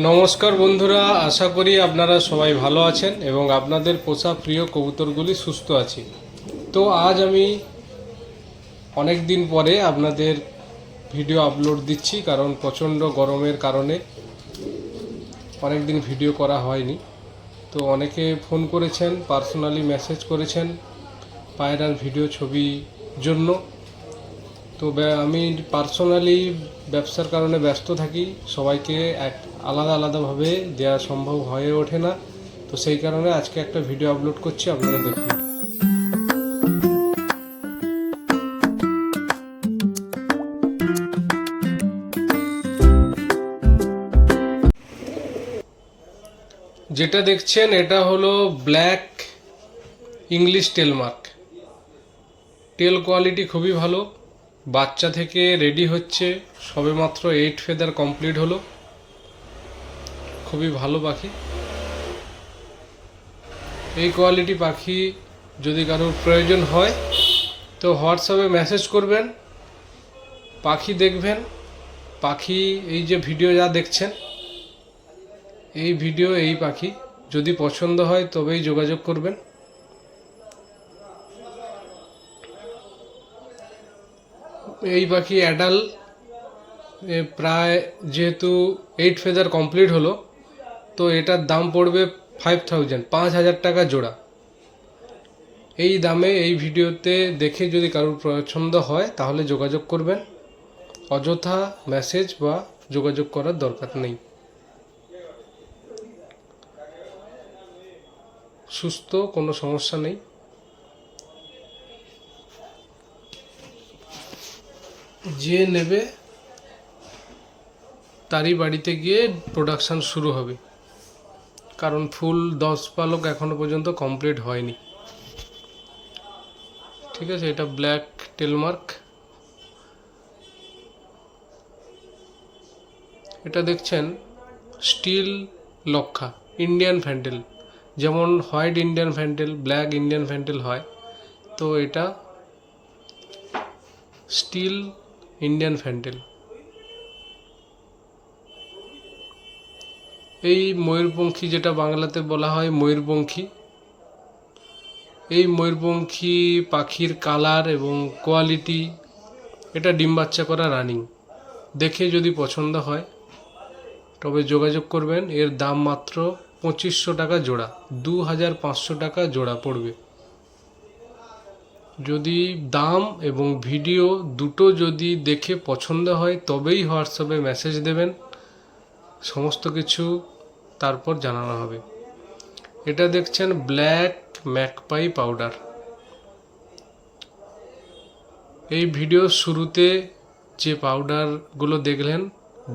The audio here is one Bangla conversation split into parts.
নমস্কার বন্ধুরা, আশা করি আপনারা সবাই ভালো আছেন এবং আপনাদের পোষা প্রিয় কবুতরগুলি সুস্থ আছে। তো আজ আমি অনেক দিন পরে আপনাদের ভিডিও আপলোড দিচ্ছি কারণ প্রচণ্ড গরমের কারণে অনেক দিন ভিডিও করা হয়নি। তো অনেকে ফোন করেছেন, পার্সোনালি মেসেজ করেছেন পায়রার ভিডিও ছবি জন্য। তো আমি পার্সোনালি ব্যবসার কারণে ব্যস্ত থাকি। সবাইকে এক আলাদা আলাদাভাবে দেওয়া সম্ভব হয়ে ওঠে না। তো সেই কারণে আজকে একটা ভিডিও আপলোড করছি, আপনারা দেখুন। যেটা দেখছেন, এটা হলো black English tail mark tail quality খুবই ভালো। বাচ্চা থেকে রেডি হচ্ছে, সবেমাত্র এইট ফেদার কমপ্লিট হলো। খুবই ভালো পাখি। এই কোয়ালিটি পাখি যদি কারোর প্রয়োজন হয়, তো হোয়াটসঅ্যাপে মেসেজ করবেন, পাখি দেখবেন। পাখি, এই যে ভিডিও যা দেখছেন, এই ভিডিও এই পাখি। যদি পছন্দ হয়, তবেই যোগাযোগ করবেন। এই পাখি অ্যাডাল প্রায় যেহেতু এইট ফেদার কমপ্লিট হলো, তো এটার দাম পড়বে ফাইভ থাউজেন্ড পাঁচ হাজার টাকা জোড়া। এই দামে এই ভিডিওতে দেখে যদি কারোর পছন্দ হয়, তাহলে যোগাযোগ করবেন। অযথা মেসেজ বা যোগাযোগ করার দরকার নেই। সুস্থ, কোনো সমস্যা নেই। যে নেবে, তারই বাড়িতে গিয়ে প্রোডাকশান শুরু হবে। কারণ ফুল দশ পালক এখনও পর্যন্ত কমপ্লিট হয়নি। ঠিক আছে, এটা ব্ল্যাক টেলমার্ক এটা দেখছেন স্টিল লক্ষা ইন্ডিয়ান ফ্যান্ডেল যেমন white Indian fantail black Indian fantail হয়। তো এটা স্টিল ইন্ডিয়ান ফ্যান্ডেল এই ময়ূরপঙ্খী যেটা বাংলাতে বলা হয় ময়ূরপঙ্খী, এই ময়ূরপঙ্খী পাখির কালার এবং কোয়ালিটি, এটা ডিম বাচ্চা করা রানিং। দেখে যদি পছন্দ হয়, তবে যোগাযোগ করবেন। এর দাম মাত্র পঁচিশশো টাকা জোড়া দু হাজার পাঁচশো টাকা জোড়া পড়বে। যদি দাম এবং ভিডিও দুটো যদি দেখে পছন্দ হয়, তবেই হোয়াটসঅ্যাপে মেসেজ দেবেন। সমস্ত কিছু তারপর জানানো হবে। এটা দেখছেন ব্ল্যাক ম্যাকপাই পাউডার এই ভিডিওর শুরুতে যে পাউডারগুলো দেখলেন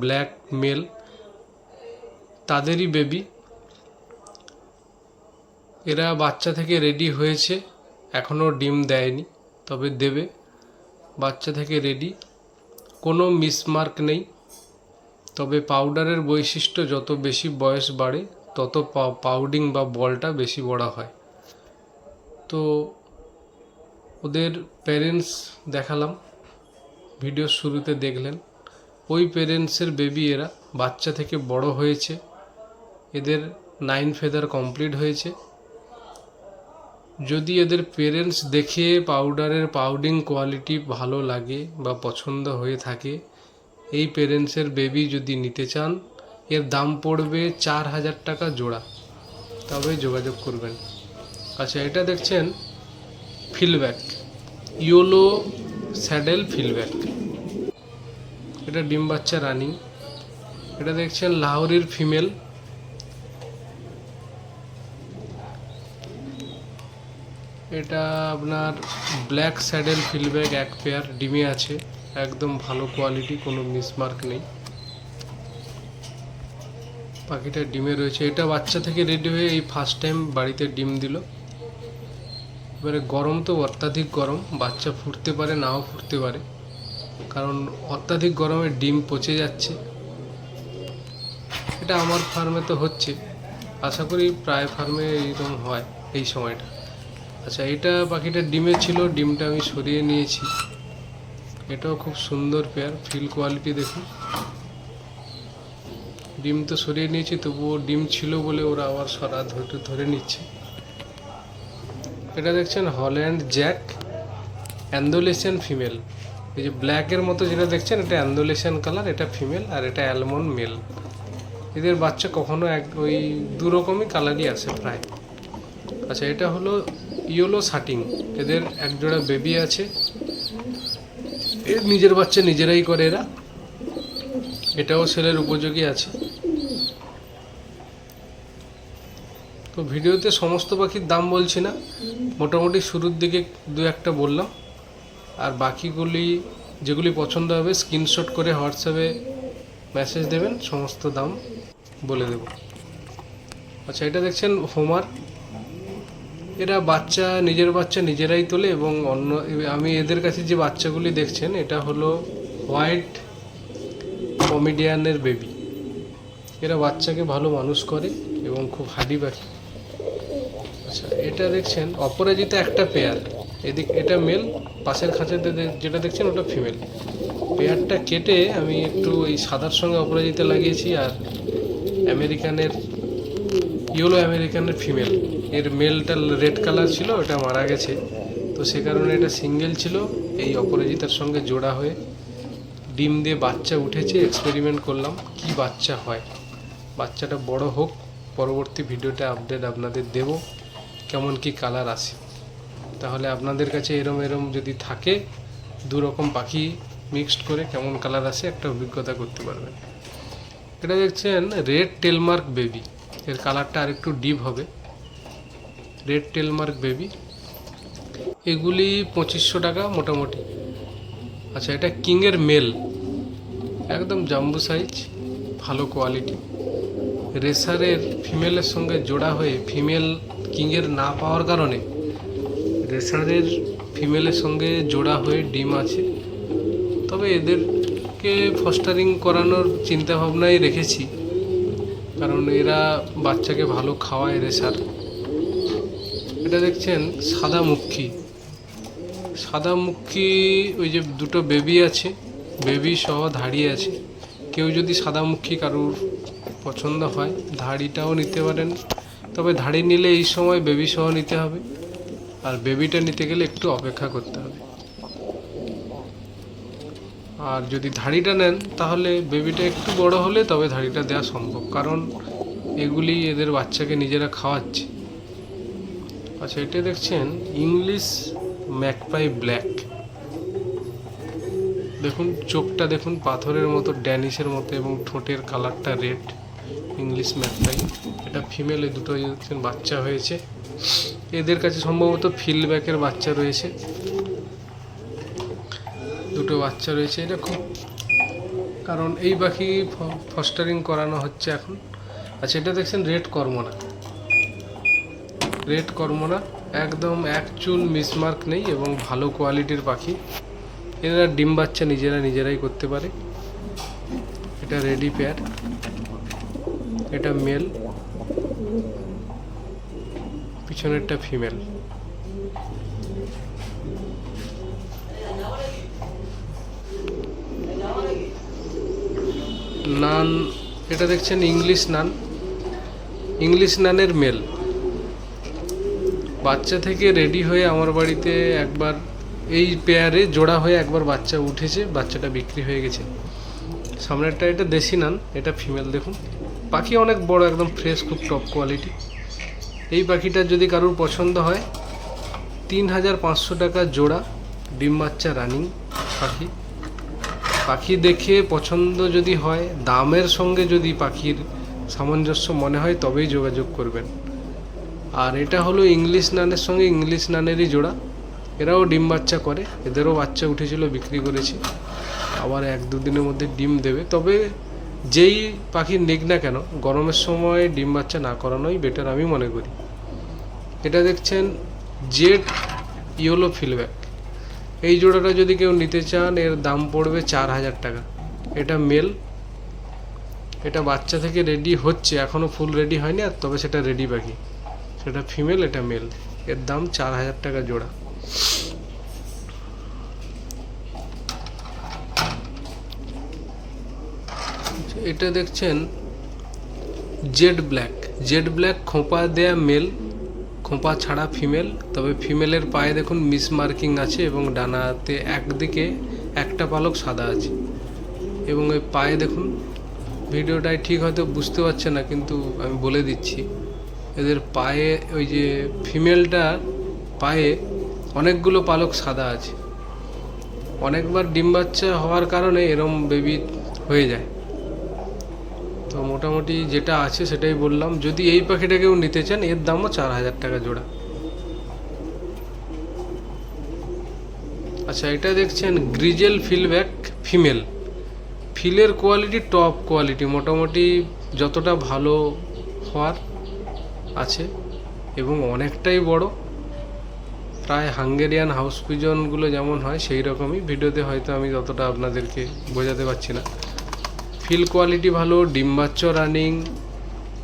ব্ল্যাক মেল তাদেরই বেবি এরা বাচ্চা থেকে রেডি হয়েছে। এখনও ডিম দেয়নি, তবে দেবে। বাচ্চা থেকে রেডি কোনো মিসমার্ক নেই। তবে পাউডারের বৈশিষ্ট্য যত বেশি বয়স বাড়ে, তত পাউডিং বা বলটা বেশি বড় হয়। তো ওদের প্যারেন্টস দেখালাম। ভিডিওর শুরুতে দেখলেন। ওই প্যারেন্টসের বেবি এরা বাচ্চা থেকে বড় হয়েছে। এদের নাইন ফেদার কমপ্লিট হয়েছে। যদি এদের পেরেন্টস দেখে পাউডারের পাউডিং কোয়ালিটি ভালো লাগে বা পছন্দ হয়ে থাকে, এই পেরেন্টসের বেবি যদি নিতে চান, এর দাম পড়বে চার হাজার টাকা জোড়া। তবে যোগাযোগ করবেন। আচ্ছা এটা দেখছেন ফিলব্যাক ইয়োলো স্যাডেল ফিলব্যাক এটা ডিম বাচ্চা রানিং এটা দেখছেন লাহোরির ফিমেল এটা আপনার ব্ল্যাক স্যাডেল ফিলব্যাক এক পেয়ার ডিমে আছে, একদম ভালো কোয়ালিটি কোনো মিসমার্ক নেই। পাখিটা ডিমে রয়েছে। এটা বাচ্চা থেকে রেডি হয়ে এই ফার্স্ট টাইম বাড়িতে ডিম দিল। এবারে গরম তো, অত্যাধিক গরম। বাচ্চা ফুটতে পারে, নাও ফুটতে পারে। কারণ অত্যাধিক গরমে ডিম পচে যাচ্ছে। এটা আমার ফার্মে তো হচ্ছে। আশা করি প্রায় ফার্মে এইরকম হয় এই সময়টা। আচ্ছা এটা পাখিটা ডিমে ছিল, ডিমটা আমি সরিয়ে নিয়েছি। এটাও খুব সুন্দর পেয়ার ফিল কোয়ালিটি দেখুন। ডিম তো সরিয়ে নিয়েছি, তবুও ডিম ছিল বলে ওরা আবার সরা ধরে ধরে নিচ্ছে। এটা দেখছেন হল্যান্ড জ্যাক অ্যান্ডোলেশিয়ান ফিমেল এই যে ব্ল্যাকের মতো যেটা দেখছেন, এটা অ্যান্ডোলেশিয়ান কালার এটা ফিমেল আর এটা অ্যালমন্ড মেল এদের বাচ্চা কখনো এক ওই দু রকমই কালারই আসে প্রায়। আচ্ছা এটা হলো ইয়েলো শাটিং এদের এক জোড়া বেবি আছে। এর নিজের বাচ্চা নিজেরাই করে এরা। এটাও সেলের উপযোগী আছে। তো ভিডিওতে সমস্ত পাখির দাম বলছি না। মোটামুটি শুরুর দিকে দু একটা বললাম। আর বাকিগুলি যেগুলি পছন্দ হবে স্ক্রিনশট করে হোয়াটসঅ্যাপে মেসেজ দেবেন, সমস্ত দাম বলে দেব। আচ্ছা এটা দেখছেন হোমার এরা বাচ্চা, নিজের বাচ্চা নিজেরাই তোলে এবং অন্য, আমি এদের কাছে যে বাচ্চাগুলি দেখছেন, এটা হলো হোয়াইট কমেডিয়ানের বেবি। এরা বাচ্চাকে ভালো মানুষ করে এবং খুব হাডি পাখি। আচ্ছা এটা দেখছেন অপরাজিতা একটা পেয়ার। এদিক, এটা মেল, পাশের খাঁচাতে যেটা দেখছেন ওটা ফিমেল। পেয়ারটা কেটে আমি একটু এই সাদার সঙ্গে অপরাজিতা লাগিয়েছি আর আমেরিকানের, ইয়েলো আমেরিকানের ফিমেল। এর মেলটা রেড কালার ছিল, ওটা মারা গেছে। তো সে কারণে এটা সিঙ্গেল ছিল। এই অপরাজিতার সঙ্গে জোড়া হয়ে ডিম দিয়ে বাচ্চা উঠেছে। এক্সপেরিমেন্ট করলাম কি বাচ্চা হয়। বাচ্চাটা বড় হোক, পরবর্তী ভিডিওতে আপডেট আপনাদের দেব। কেমন কি কালার আসে। তাহলে আপনাদের কাছে এরম এরম যদি থাকে দু রকম পাখি মিক্সড করে কেমন কালার আসে একটা অভিজ্ঞতা করতে পারবেন। এটা দেখছেন রেড টেলমার্ক বেবি। এর কালারটা আরেকটু ডিপ হবে। Red tail mark baby. এগুলি পঁচিশশো টাকা মোটামুটি। আচ্ছা এটা কিংয়ের মেল। একদম জাম্বু সাইজ, ভালো কোয়ালিটি। রেসারের ফিমেলের সঙ্গে জোড়া হয়ে ফিমেল কিংয়ের না পাওয়ার কারণে রেসারের ফিমেলের সঙ্গে জোড়া হয়ে ডিম আছে। তবে এদেরকে ফস্টারিং করানোর চিন্তা ভাবনাই রেখেছি। কারণ এরা বাচ্চাকে ভালো খাওয়ায় রেসার। এটা দেখছেন সাদা মুখী সাদা মুখী ওই যে দুটো বেবি আছে বেবি সহ দাঁড়িয়ে আছে। কেউ যদি সাদা মুখী কারুর পছন্দ হয়, ধাড়িটাও নিতে পারেন। তবে ধাড়ি নিলে এই সময় বেবি সহ নিতে হবে। আর বেবিটা নিতে গেলে একটু অপেক্ষা করতে হবে। আর যদি ধাড়িটা নেন, তাহলে বেবিটা একটু বড় হলে তবে ধাড়িটা দেওয়া সম্ভব। কারণ এগুলি এদের বাচ্চাকে নিজেরা খাওয়াচ্ছে। আচ্ছা এটা দেখছেন ইংলিশ ম্যাকপাই ব্ল্যাক দেখুন, চোখটা দেখুন, পাথরের মতো, ড্যানিশের মতো এবং ঠোঁটের কালারটা রেড ইংলিশ ম্যাকপাই এটা ফিমেলে দুটো দেখছেন, বাচ্চা হয়েছে। এদের কাছে সম্ভবত ফিল্ডব্যাকের বাচ্চা রয়েছে। দুটো বাচ্চা রয়েছে, এটা খুব কারণ এই পাখি ফস্টারিং করানো হচ্ছে এখন। আচ্ছা এটা দেখছেন রেড কর্মনা রেড কর্মরা, একদম এক চুল মিসমার্ক নেই এবং ভালো কোয়ালিটির পাখি। এরা ডিম বাচ্চা নিজেরা নিজেরাই করতে পারে। এটা রেডি পেয়ার এটা মেল পিছনেরটা ফিমেল নান, এটা দেখছেন ইংলিশ নান। ইংলিশ নানের মেল বাচ্চা থেকে রেডি হয়ে আমার বাড়িতে একবার, এই পেয়ারে জোড়া হয়ে একবার বাচ্চা উঠেছে, বাচ্চাটা বিক্রি হয়ে গেছে। সামনেরটা এটা দেশি নান, এটা ফিমেল দেখুন। পাখি অনেক বড়, একদম ফ্রেশ খুব টপ কোয়ালিটি এই পাখিটা যদি কারোর পছন্দ হয় তিন হাজার পাঁচশো টাকা জোড়া, ডিম বাচ্চা রানিং পাখি। পাখি দেখে পছন্দ যদি হয়, দামের সঙ্গে যদি পাখির সামঞ্জস্য মনে হয়, তবেই যোগাযোগ করবেন। আর এটা হলো ইংলিশ নানের সঙ্গে ইংলিশ নানেরই জোড়া। এরাও ডিম বাচ্চা করে, এদেরও বাচ্চা উঠেছিল, বিক্রি করেছি। আবার এক দুদিনের মধ্যে ডিম দেবে। তবে যেই পাখি নেক না কেন, গরমের সময় ডিম বাচ্চা না করানোই বেটার আমি মনে করি। এটা দেখছেন জেড ইয়েলো ফিলব্যাক। এই জোড়াটা যদি কেউ নিতে চান, এর দাম পড়বে চার হাজার টাকা। এটা মেল। এটা বাচ্চা থেকে রেডি হচ্ছে এখনও ফুল রেডি হয়নি, আর তবে সেটা রেডি পাখি। সেটা ফিমেল এটা মেল এর দাম চার হাজার টাকা জোড়া। এটা দেখছেন জেড ব্ল্যাক। জেড ব্ল্যাক খোঁপা দেয়া মেল খোঁপা ছাড়া ফিমেল তবে ফিমেলের পায়ে দেখুন মিস মার্কিং আছে এবং ডানাতে একদিকে একটা পালক সাদা আছে। এবং ওই পায়ে দেখুন ভিডিওটায় ঠিক হয়তো বুঝতে পারছে না, কিন্তু আমি বলে দিচ্ছি। এদের পায়ে, ওই যে ফিমেলটার পায়ে অনেকগুলো পালক সাদা আছে। অনেকবার ডিম বাচ্চা হওয়ার কারণে এরম বেবি হয়ে যায়। তো মোটামুটি যেটা আছে সেটাই বললাম। যদি এই পাখিটাকেও নিতে চান, এর দামও চার হাজার টাকা জোড়া। আচ্ছা এটা দেখছেন গ্রিজেল ফিলব্যাক ফিমেল। ফিলের কোয়ালিটি, টপ কোয়ালিটি। মোটামুটি যতটা ভালো হওয়ার আছে এবং অনেকটাই বড়। প্রায় হাঙ্গেরিয়ান হাউস পিজনগুলো যেমন হয়, সেই রকমই। ভিডিওতে হয়তো আমি ততটা আপনাদেরকে বোঝাতে পারছি না। ফিল কোয়ালিটি ভালো ডিম্বাচ্চ রানিং।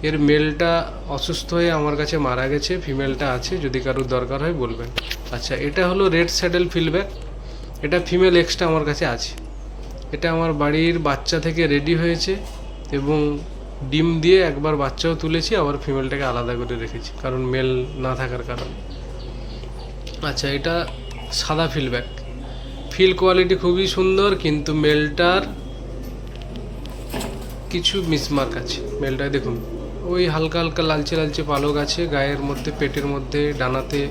এর মেলটা অসুস্থ হয়ে আমার কাছে মারা গেছে, ফিমেলটা আছে, যদি কারোর দরকার হয় বলবেন। আচ্ছা এটা হলো রেড স্যাডেল ফিলব্যাক এটা ফিমেল এক্সটা আমার কাছে আছে। এটা আমার বাড়ির বাচ্চা থেকে রেডি হয়েছে এবং ডিম দিয়ে একবার বাচ্চাও তুলেছি, আবার ফিমেলটাকে আলাদা করে রেখেছি, কারণ মেল না থাকার কারণে। আচ্ছা এটা সাদা ফিলব্যাক ফিল কোয়ালিটি খুবই সুন্দর, কিন্তু মেলটার কিছু মিসমার্ক আছে। মেলটায় দেখুন, ওই হালকা হালকা লালচে লালচে পালক আছে, গায়ের মধ্যে, পেটের মধ্যে, ডানাতে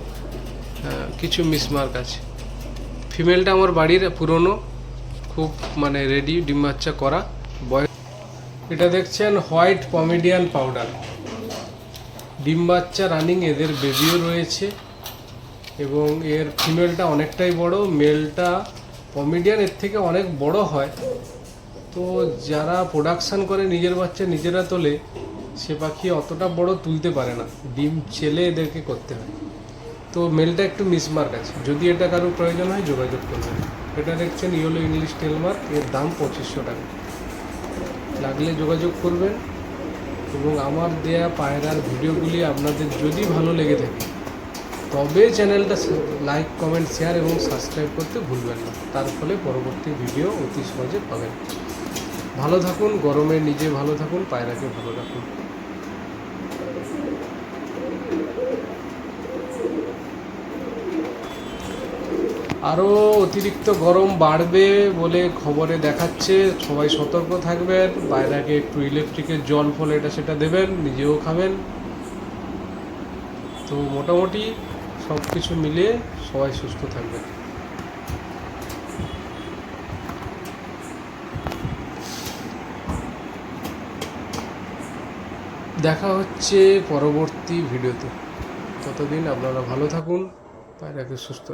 কিছু মিসমার্ক আছে। ফিমেলটা আমার বাড়ির পুরনো, খুব মানে রেডি ডিম বাচ্চা করা। বয়স এটা দেখছেন হোয়াইট পমিডিয়ান পাউডার। ডিম বাচ্চা রানিং, এদের বেবিও রয়েছে এবং এর ফিমেলটা অনেকটাই বড়, মেলটা পমিডিয়ান, এর থেকে অনেক বড় হয়। তো যারা প্রোডাকশান করে নিজের বাচ্চা নিজেরা তোলে, সে পাখি অতটা বড় তুলতে পারে না। ডিম ছেলে এদেরকে করতে হয়। তো মেলটা একটু মিসমার্ক আছে। যদি এটা কারোর প্রয়োজন হয়, যোগাযোগ করবেন। এটা দেখছেন ইয়েলো ইংলিশ টেলমার্ক, এর দাম পঁচিশশো টাকা। লাগলে যোগাযোগ করবেন এবং আমার দেয়া পায়রার ভিডিওগুলি আপনাদের যদি ভালো লেগে থাকে, তবে চ্যানেলটা লাইক, কমেন্ট, শেয়ার এবং সাবস্ক্রাইব করতে ভুলবেন না। তার ফলে পরবর্তী ভিডিও অতি সহজে পাবেন। ভালো থাকুন, গরমে নিজে ভালো থাকুন, পায়রাকে ভালো রাখুন। আরও অতিরিক্ত গরম বাড়বে বলে খবরে দেখাচ্ছে। সবাই সতর্ক থাকবেন। পায়রাকে একটু ইলেকট্রিকের জল ফল এটা সেটা দেবেন, নিজেও খাবেন। তো মোটামুটি সব কিছু মিলিয়ে সবাই সুস্থ থাকবেন। দেখা হচ্ছে পরবর্তী ভিডিওতে। ততদিন আপনারা ভালো থাকুন পায়রাকে সুস্থ